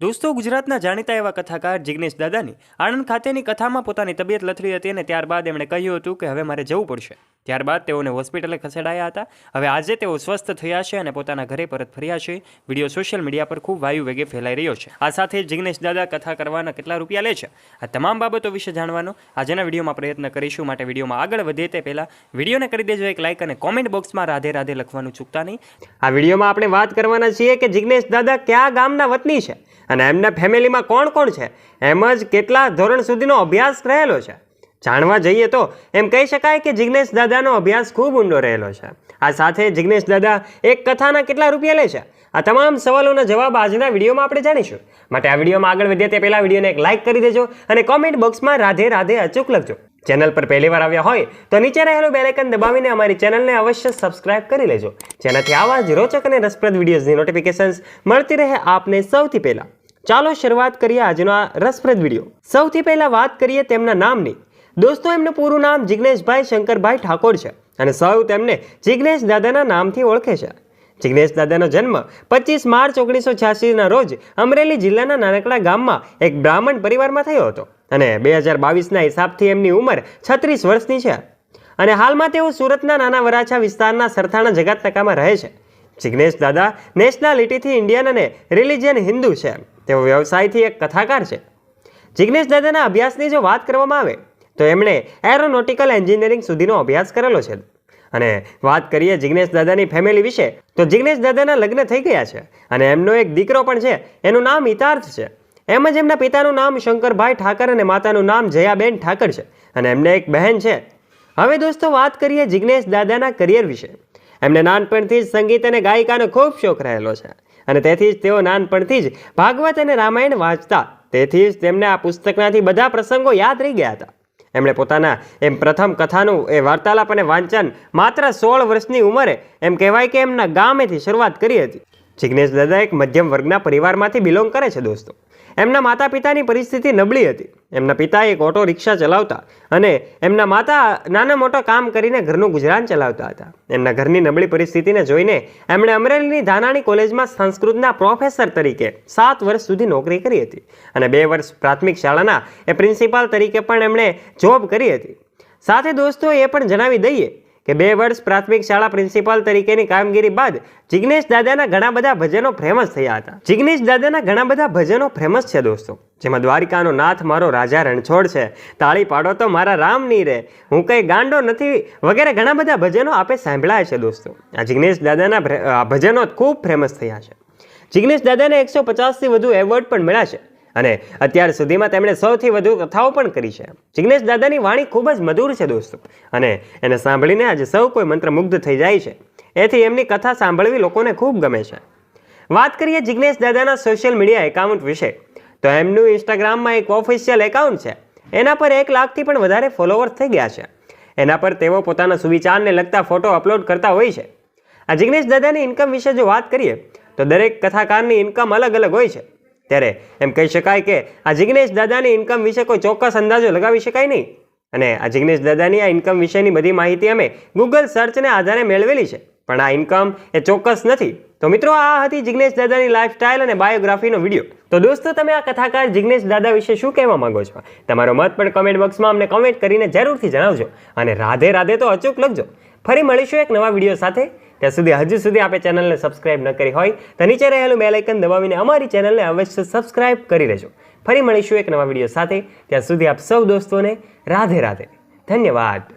દોસ્તો, ગુજરાતના જાણીતા એવા કથાકાર જિગ્નેશ દાદાની આણંદ ખાતેની કથામાં પોતાની તબિયત લથડી હતી અને ત્યારબાદ એમણે કહ્યું હતું કે હવે મારે જવું પડશે. ત્યારબાદ તેઓને હોસ્પિટલે ખસેડાયા હતા. હવે આજે તેઓ સ્વસ્થ થયા છે અને પોતાના ઘરે પરત ફર્યા છે. વીડિયો સોશિયલ મીડિયા પર ખૂબ વાયુ વેગે ફેલાઈ રહ્યો છે. આ સાથે જિગ્નેશ દાદા કથા કરવાના કેટલા રૂપિયા લે છે? આ તમામ બાબતો વિશે જાણવાનો આજના વિડીયોમાં પ્રયત્ન કરીશું. માટે વિડીયોમાં આગળ વધે તે પહેલાં વિડીયોને કરી દેજો એક લાઇક અને કોમેન્ટ બોક્સમાં રાધે રાધે લખવાનું ચૂકતા નહીં. આ વિડીયોમાં આપણે વાત કરવાના છીએ કે જિગ્નેશ દાદા કયા ગામના વતની છે અને એમના ફેમિલીમાં કોણ કોણ છે? એમ જ કેટલા ધોરણ સુધીનો અભ્યાસ રહેલો છે? જાણવા જઈએ તો એમ કહી શકાય કે જિગ્નેશ દાદાનો અભ્યાસ ખૂબ ઊંડો રહેલો છે. આ સાથે જિગ્નેશ દાદા એક કથાના કેટલા રૂપિયા લે છે? આ તમામ સવાલોના જવાબ આજના વિડીયોમાં આપણે જાણીશું. માટે આ વિડીયોમાં આગળ વધીએ તે પહેલાં વિડીયોને એક લાઇક કરી દેજો અને કોમેન્ટ બોક્સમાં રાધે રાધે અચૂક લખજો. ચેનલ પર પહેલી વાર આવ્યા હોય તો નીચે રહેલું બેલેકન દબાવીને અમારી ચેનલને અવશ્ય સબસ્ક્રાઇબ કરી લેજો. જેનાથી આવા જ રોચક અને રસપ્રદ વિડીયોઝની નોટિફિકેશન્સ મળતી રહે આપને સૌથી પહેલાં. ચાલો શરૂઆત કરીએ આજનો આ રસપ્રદ વીડિયો સૌથી પહેલાં વાત કરીએ તેમના નામની. દોસ્તો, એમનું પૂરું નામ જિજ્ઞેશભાઈ શંકરભાઈ ઠાકોર છે અને સૌ તેમને જિગ્નેશ દાદાના નામથી ઓળખે છે. જિગ્નેશ દાદાનો જન્મ પચીસ માર્ચ ઓગણીસો છ્યાસીના રોજ અમરેલી જિલ્લાના નાનકડા ગામમાં એક બ્રાહ્મણ પરિવારમાં થયો હતો અને બે હજાર બાવીસના હિસાબથી એમની ઉંમર છત્રીસ વર્ષની છે. અને હાલમાં તેઓ સુરતના નાના વરાછા વિસ્તારના સરથાણા જગતનકામાં રહે છે. જિગ્નેશ દાદા નેશનાલિટીથી ઇન્ડિયન અને રિલિજિયન હિન્દુ છે. તેઓ વ્યવસાયથી એક કથાકાર છે. જિગ્નેશ દાદાના અભ્યાસની જો વાત કરવામાં આવે તો એમણે એરોનોટિકલ એન્જિનિયરિંગ સુધીનો અભ્યાસ કરેલો છે. અને વાત કરીએ જિગ્નેશ દાદાની ફેમિલી વિશે, તો જિગ્નેશ દાદાના લગ્ન થઈ ગયા છે અને એમનો એક દીકરો પણ છે, એનું નામ હિતાર્થ છે. એમ જ એમના પિતાનું નામ શંકરભાઈ ઠાકર અને માતાનું નામ જયાબેન ઠાકર છે અને એમને એક બહેન છે. હવે દોસ્તો વાત કરીએ જિગ્નેશ દાદાના કરિયર વિશે. એમને નાનપણથી જ સંગીત અને ગાયિકાનો ખૂબ શોખ રહેલો છે અને તેથી જ તેઓ નાનપણથી જ ભાગવત અને રામાયણ વાંચતા. તેથી જ તેમને આ પુસ્તકનાથી બધા પ્રસંગો યાદ રહી ગયા હતા. એમણે પોતાના એમ પ્રથમ કથાનું એ વાર્તાલાપ અને વાંચન માત્ર સોળ વર્ષની ઉંમરે એમ કહેવાય કે એમના ગામેથી શરૂઆત કરી હતી. જિગ્નેશ દાદા એક મધ્યમ વર્ગના પરિવારમાંથી બિલોંગ કરે છે દોસ્તો. એમના માતા પિતાની પરિસ્થિતિ નબળી હતી. એમના પિતા એક ઓટો રિક્ષા ચલાવતા અને એમના માતા નાના મોટા કામ કરીને ઘરનું ગુજરાન ચલાવતા હતા. એમના ઘરની નબળી પરિસ્થિતિને જોઈને એમણે અમરેલીની ધાનાણી કોલેજમાં સંસ્કૃતના પ્રોફેસર તરીકે સાત વર્ષ સુધી નોકરી કરી હતી અને બે વર્ષ પ્રાથમિક શાળાના એ પ્રિન્સિપાલ તરીકે પણ એમણે જોબ કરી હતી. સાથે દોસ્તો એ પણ જણાવી દઈએ કે બે વર્ષ પ્રાથમિક શાળા પ્રિન્સિપાલ તરીકેની કામગીરી બાદ જિગ્નેશ દાદાના ઘણા બધા ભજનો ફેમસ થયા હતા. જિગ્નેશ દાદાના ઘણા બધા ભજનો ફેમસ છે દોસ્તો. જેમાં દ્વારિકાનો નાથ મારો રાજા રણછોડ છે. તાળી પાડો તો મારા રામ નહીં રે. હું કંઈ ગાંડો નથી વગેરે ઘણા બધા ભજનો આપે સાંભળ્યા છે દોસ્તો. આ જિગ્નેશ દાદાના ભજનો ખૂબ ફેમસ થયા છે. જિગ્નેશ દાદાને એકસો પચાસથી વધુ એવોર્ડ પણ મળ્યા છે. અને અત્યાર સુધીમાં તેમણે સૌથી વધુ કથાઓ પણ કરી છે. જિગ્નેશ દાદાની વાણી ખૂબ જ મધુર છે દોસ્તો. અને એને સાંભળીને આજે સૌ કોઈ મંત્રમુગ્ધ થઈ જાય છે. એથી એમની કથા સાંભળવી લોકોને ખૂબ ગમે છે. વાત કરીએ જિગ્નેશ દાદાના સોશિયલ મીડિયા એકાઉન્ટ વિશે. તો એમનું ઇન્સ્ટાગ્રામમાં એક ઓફિશિયલ એકાઉન્ટ છે. એના પર એક લાખથી પણ વધારે ફોલોવર્સ થઈ ગયા છે. એના પર તેઓ પોતાના સુવિચારને લગતા ફોટો અપલોડ કરતા હોય છે. આ જિગ્નેશ દાદાની ઇન્કમ વિશે જો વાત કરીએ, તો દરેક કથાકારની ઇન્કમ અલગ અલગ હોય છે. ત્યારે એમ કહી શકાય કે આ જિગ્નેશ દાદાની ઇન્કમ વિશે કોઈ ચોક્કસ અંદાજો લગાવી શકાય નહીં. અને આ જિગ્નેશ દાદાની આ ઇન્કમ વિશેની બધી માહિતી અમે ગૂગલ સર્ચને આધારે મેળવેલી છે. પણ આ ઇન્કમ એ ચોક્કસ નથી. તો મિત્રો, આ હતી જિગ્નેશ દાદાની લાઇફસ્ટાઇલ અને બાયોગ્રાફીનો વીડિયો તો દોસ્તો, તમે આ કથાકાર જિગ્નેશ દાદા વિશે શું કહેવા માંગો છો? તમારો મત પણ કમેન્ટ બોક્સમાં અમને કમેન્ટ કરીને જરૂરથી જણાવજો. અને રાધે રાધે તો અચૂક લખજો. ફરી મળીશું એક નવા વીડિયો સાથે. ત્યાં સુધી હજુ સુધી આપણે ચેનલને સબસ્ક્રાઇબ ન કરી હોય, તો નીચે રહેલું બેલ આઇકન દબાવીને અમારી ચેનલને અવશ્ય સબસ્ક્રાઇબ કરી લેજો ફરી મળીશું એક નવા વીડિયો સાથે. ત્યાં સુધી આપ સૌ દોસ્તોને રાધે રાધે. ધન્યવાદ.